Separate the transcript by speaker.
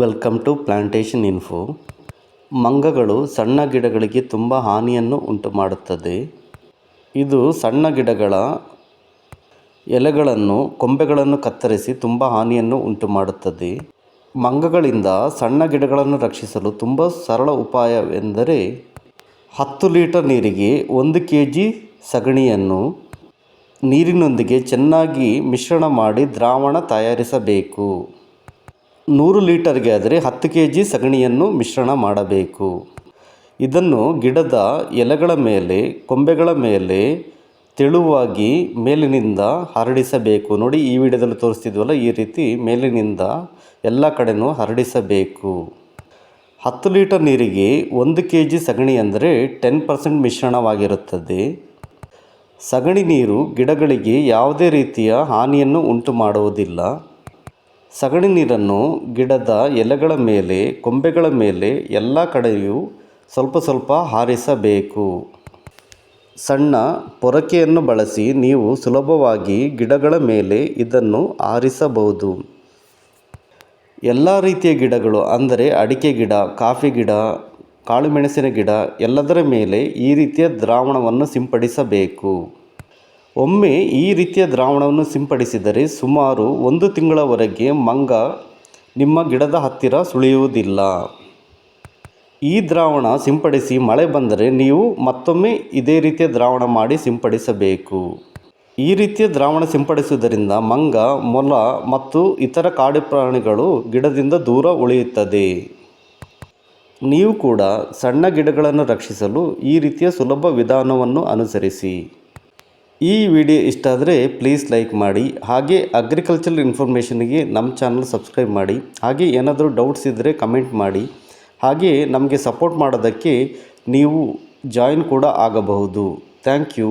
Speaker 1: Welcome to plantation info ಮಂಗಗಳು ಸಣ್ಣ ಗಿಡಗಳಿಗೆ ತುಂಬ ಹಾನಿಯನ್ನು ಉಂಟು ಮಾಡುತ್ತದೆ. ಇದು ಸಣ್ಣ ಗಿಡಗಳ ಎಲೆಗಳನ್ನು, ಕೊಂಬೆಗಳನ್ನು ಕತ್ತರಿಸಿ ತುಂಬ ಹಾನಿಯನ್ನು ಉಂಟು ಮಾಡುತ್ತದೆ. ಮಂಗಗಳಿಂದ ಸಣ್ಣ ಗಿಡಗಳನ್ನು ರಕ್ಷಿಸಲು ತುಂಬ ಸರಳ ಉಪಾಯವೆಂದರೆ ಹತ್ತು ಲೀಟರ್ ನೀರಿಗೆ ಒಂದು ಕೆ ಜಿ ಸಗಣಿಯನ್ನು ನೀರಿನೊಂದಿಗೆ ಚೆನ್ನಾಗಿ ಮಿಶ್ರಣ ಮಾಡಿ ದ್ರಾವಣ ತಯಾರಿಸಬೇಕು. ನೂರು ಲೀಟರ್ಗೆ ಆದರೆ ಹತ್ತು ಕೆ ಜಿ ಸಗಣಿಯನ್ನು ಮಿಶ್ರಣ ಮಾಡಬೇಕು. ಇದನ್ನು ಗಿಡದ ಎಲೆಗಳ ಮೇಲೆ, ಕೊಂಬೆಗಳ ಮೇಲೆ ತೆಳುವಾಗಿ ಮೇಲಿನಿಂದ ಹರಡಿಸಬೇಕು. ನೋಡಿ, ಈ ವಿಡಿಯೋದಲ್ಲಿ ತೋರಿಸ್ತಿದ್ವಲ್ಲ, ಈ ರೀತಿ ಮೇಲಿನಿಂದ ಎಲ್ಲ ಕಡೆನೂ ಹರಡಿಸಬೇಕು. ಹತ್ತು ಲೀಟರ್ ನೀರಿಗೆ ಒಂದು ಕೆ ಜಿ ಸಗಣಿ ಅಂದರೆ ಟೆನ್ ಪರ್ಸೆಂಟ್ ಮಿಶ್ರಣವಾಗಿರುತ್ತದೆ. ಸಗಣಿ ನೀರು ಗಿಡಗಳಿಗೆ ಯಾವುದೇ ರೀತಿಯ ಹಾನಿಯನ್ನು ಉಂಟು ಮಾಡುವುದಿಲ್ಲ ಸಗಣಿ ನೀರನ್ನು ಗಿಡದ ಎಲೆಗಳ ಮೇಲೆ, ಕೊಂಬೆಗಳ ಮೇಲೆ ಎಲ್ಲ ಕಡೆಯೂ ಸ್ವಲ್ಪ ಸ್ವಲ್ಪ ಹಾರಿಸಬೇಕು. ಸಣ್ಣ ಪೊರಕೆಯನ್ನು ಬಳಸಿ ನೀವು ಸುಲಭವಾಗಿ ಗಿಡಗಳ ಮೇಲೆ ಇದನ್ನು ಆರಿಸಬಹುದು ಎಲ್ಲ ರೀತಿಯ ಗಿಡಗಳು ಅಂದರೆ ಅಡಿಕೆ ಗಿಡ, ಕಾಫಿ ಗಿಡ, ಕಾಳುಮೆಣಸಿನ ಗಿಡ ಎಲ್ಲದರ ಮೇಲೆ ಈ ರೀತಿಯ ದ್ರಾವಣವನ್ನು ಸಿಂಪಡಿಸಬೇಕು. ಒಮ್ಮೆ ಈ ರೀತಿಯ ದ್ರಾವಣವನ್ನು ಸಿಂಪಡಿಸಿದರೆ ಸುಮಾರು ಒಂದು ತಿಂಗಳವರೆಗೆ ಮಂಗ ನಿಮ್ಮ ಗಿಡದ ಹತ್ತಿರ ಸುಳಿಯುವುದಿಲ್ಲ. ಈ ದ್ರಾವಣ ಸಿಂಪಡಿಸಿ ಮಳೆ ಬಂದರೆ ನೀವು ಮತ್ತೊಮ್ಮೆ ಇದೇ ರೀತಿಯ ದ್ರಾವಣ ಮಾಡಿ ಸಿಂಪಡಿಸಬೇಕು. ಈ ರೀತಿಯ ದ್ರಾವಣ ಸಿಂಪಡಿಸುವುದರಿಂದ ಮಂಗ, ಮೊಲ ಮತ್ತು ಇತರ ಕಾಡು ಪ್ರಾಣಿಗಳು ಗಿಡದಿಂದ ದೂರ ಉಳಿಯುತ್ತದೆ. ನೀವು ಕೂಡ ಸಣ್ಣ ಗಿಡಗಳನ್ನು ರಕ್ಷಿಸಲು ಈ ರೀತಿಯ ಸುಲಭ ವಿಧಾನವನ್ನು ಅನುಸರಿಸಿ. ಈ ವಿಡಿಯೋ ಇಷ್ಟ ಆದರೆ ಪ್ಲೀಸ್ ಲೈಕ್ ಮಾಡಿ. ಹಾಗೆ ಅಗ್ರಿಕಲ್ಚರಲ್ ಇನ್ಫಾರ್ಮೇಷನ್ಗೆ ನಮ್ಮ ಚಾನಲ್ ಸಬ್ಸ್ಕ್ರೈಬ್ ಮಾಡಿ. ಹಾಗೆ ಏನಾದರೂ ಡೌಟ್ಸ್ ಇದ್ದರೆ ಕಮೆಂಟ್ ಮಾಡಿ. ಹಾಗೆ ನಮಗೆ ಸಪೋರ್ಟ್ ಮಾಡೋದಕ್ಕೆ ನೀವು ಜಾಯಿನ್ ಕೂಡ ಆಗಬಹುದು. Thank you